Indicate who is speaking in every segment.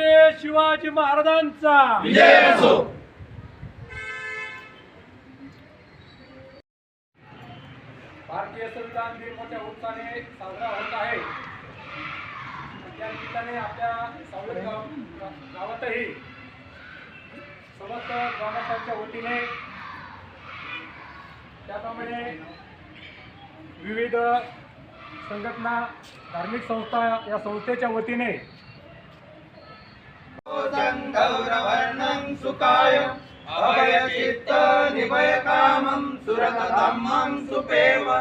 Speaker 1: छत्रपती शिवाजी महाराजांचा. भारतीय संविधान दिन मोठ्या उत्साहाने साजरा होत आहे. त्या निमित्ताने आपल्या सावळी गाव गावातही समस्त ग्रामस्थांच्या वतीने त्याप्रमाणे विविध संघटना धार्मिक संस्था या संस्थेच्या वतीने
Speaker 2: गौरवर्णं सुकाय अभयचित्त निभयकामं सुरतधम्मं सुपेव।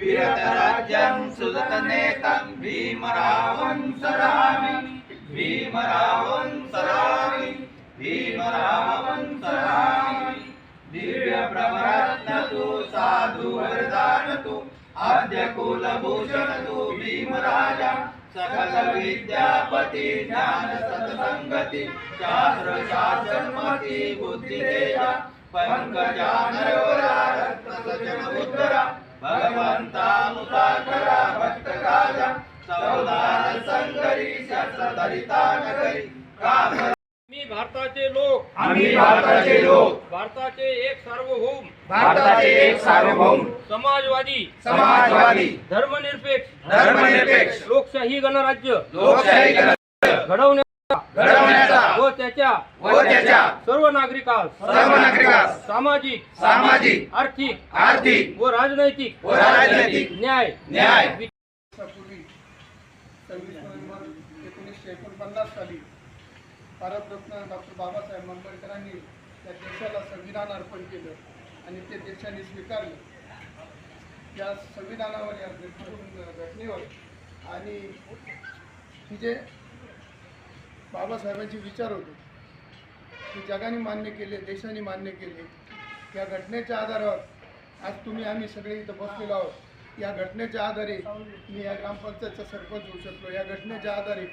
Speaker 2: विरतराज्यं सुदतनेतं भीमरावं सरामि। भीमरावं सरामि। भीमरावं सरामि। दिव्यभ्रमरत्नतु साधु वरदानतु आद्य कुलभूषणतु भीमराजा। सकल विद्यापति ज्ञान सत्संगति शास्त्र बुद्धि रत्न सजन उद्धरा भगवंता मुसाकरा भक्त काजा संगरी नगरी काम
Speaker 1: मी भारताचे लोक.
Speaker 2: आम्ही भारताचे लोक.
Speaker 1: भारताचे एक सार्वभौम.
Speaker 2: भारताचे एक सार्वभौम.
Speaker 1: समाजवादी.
Speaker 2: समाजवादी.
Speaker 1: धर्मनिरपेक्ष.
Speaker 2: धर्मनिरपेक्ष.
Speaker 1: लोकशाही गणराज्य.
Speaker 2: लोकशाही
Speaker 1: घडवण्याचा.
Speaker 2: घडवण्याचा.
Speaker 1: व त्याच्या.
Speaker 2: व त्याच्या.
Speaker 1: सर्व नागरिकास.
Speaker 2: सर्व नागरिकास.
Speaker 1: सामाजिक.
Speaker 2: सामाजिक.
Speaker 1: आर्थिक.
Speaker 2: आर्थिक.
Speaker 1: व राजनैतिक.
Speaker 2: व राजनैतिक.
Speaker 1: न्याय.
Speaker 2: न्याय.
Speaker 3: सव्वीस नोव्हेंबर एकोणीसशे एकोणपन्नास साली भारतरत्न डॉक्टर बाबासाहेब आंबेडकरांनी या देशाला संविधान अर्पण केलं. आणि ते देशाने स्वीकारलं. या संविधानावर या घटनेवर. आणि ही जे बाबासाहेबांचे विचार होते ते जगाने मान्य केले देशाने मान्य केले. या घटनेच्या आधारावर आज तुम्ही आम्ही सगळे इथं बसलेलो आहोत. या घटनेच्या आधारे मी या ग्रामपंचायतचा सरपंच होऊ शकलो. या घटनेच्या आधारे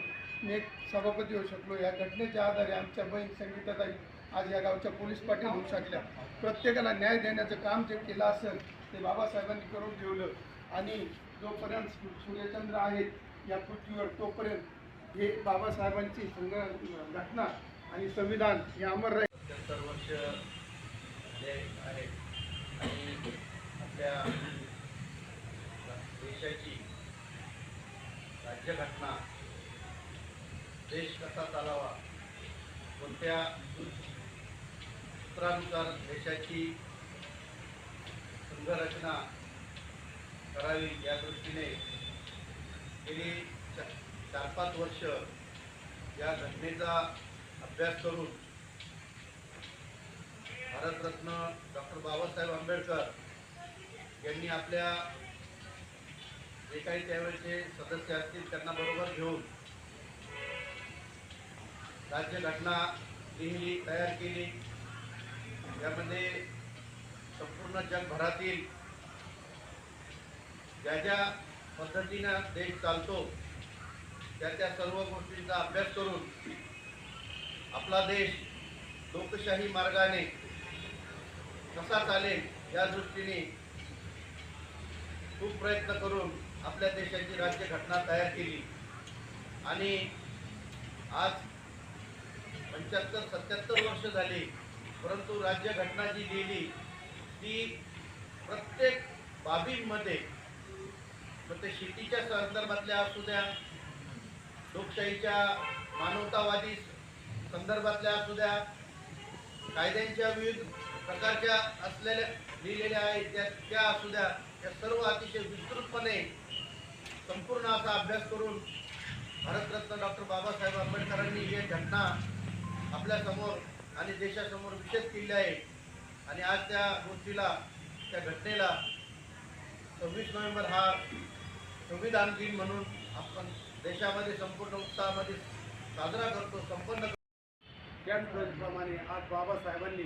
Speaker 3: मी एक सभापती होऊ शकलो. या घटनेच्या आधारे आमच्या बहीण संगीताताई आज या गावच्या पोलीस पाटील होऊ शकल्या. प्रत्येकाला न्याय देण्याचं काम जे केलं असेल ते बाबासाहेबांनी करून ठेवलं. आणि जोपर्यंत सूर्यचंद्र आहेत या पृथ्वीवर तोपर्यंत हे बाबासाहेबांची संघ घटना आणि संविधान हे अमर राहील.
Speaker 4: सत्तर वर्ष आहे. आणि आपल्या देशाची राज्यघटना देश कसा चालावा कोणत्या सूत्रानुसार देशाची संघरचना करावी या दृष्टीने गेली चार पाच वर्ष या घटनेचा अभ्यास करून भारतरत्न डॉक्टर बाबासाहेब आंबेडकर यांनी आपल्या जे काही त्यावेळेचे सदस्य असतील त्यांना बरोबर घेऊन राज्यघटना लिहिली तयार केली. यामध्ये संपूर्ण जगभरातील ज्या ज्या पद्धतीनं देश चालतो त्या त्या सर्व गोष्टींचा अभ्यास करून आपला देश लोकशाही मार्गाने कसा चालेल या दृष्टीने खूप प्रयत्न करून आपल्या देशाची राज्यघटना तयार केली. आणि आज पंच्याहत्तर सत्याहत्तर वर्ष झाली परंतु राज्यघटना जी लिहिली ती प्रत्येक बाबींमध्ये मग ते शेतीच्या संदर्भातल्या असू द्या लोकशाहीच्या मानवतावादी संदर्भातल्या असू द्या कायद्यांच्या विविध प्रकारच्या असलेल्या लिहिलेल्या आहेत त्या त्या असू द्या त्या सर्व अतिशय विस्तृतपणे संपूर्ण असा अभ्यास करून भारतरत्न डॉक्टर बाबासाहेब आंबेडकरांनी ही घटना आपल्यासमोर आणि देशासमोर विशेष किल्ले आहे आणि आज त्या गोष्टीला त्या घटनेला सव्वीस नोव्हेंबर हा संविधान दिन म्हणून आपण देशामध्ये संपूर्ण उत्साहामध्ये साजरा करतो संपन्न करतो.
Speaker 3: त्याचप्रमाणे आज बाबासाहेबांनी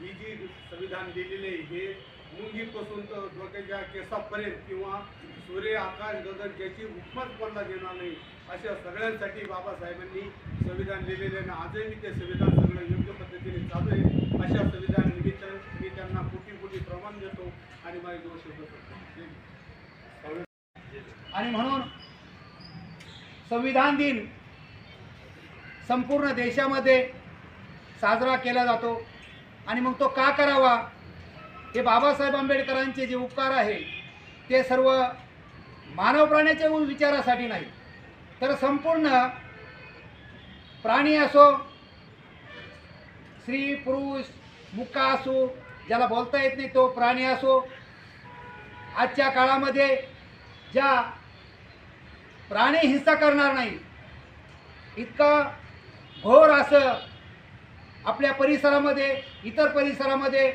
Speaker 3: ही जी संविधान दिलेले हे
Speaker 5: मुंगीपासून तर डोक्याच्या केसापर्यंत किंवा सूर्य आकाश गगन ज्याची उपमाच कोणाला देणार नाही अशा सगळ्यांसाठी बाबासाहेबांनी संविधान लिहिलेले आणि आजही मी ते संविधान सगळं योग्य पद्धतीने चालू आहे अशा संविधान निमित्त मी त्यांना कोटी कोटी प्रमाण देतो आणि माझे दोन शब्द करतो
Speaker 6: आणि म्हणून संविधान दिन संपूर्ण देशामध्ये साजरा केला जातो. आणि मग तो का करावा? हे बाबासाहेब आंबेडकरांचे जे उपकार आहे ते सर्व मानव प्राण्याच्या विचारासाठी नाही. तर संपूर्ण प्राणी असो स्त्री पुरुष मुका असो ज्याला बोलता येत नाही तो प्राणी असो आजच्या काळामध्ये ज्या प्राणी हिंसा करणार नाही. इतका घोर असं आपल्या परिसरामध्ये इतर परिसरामध्ये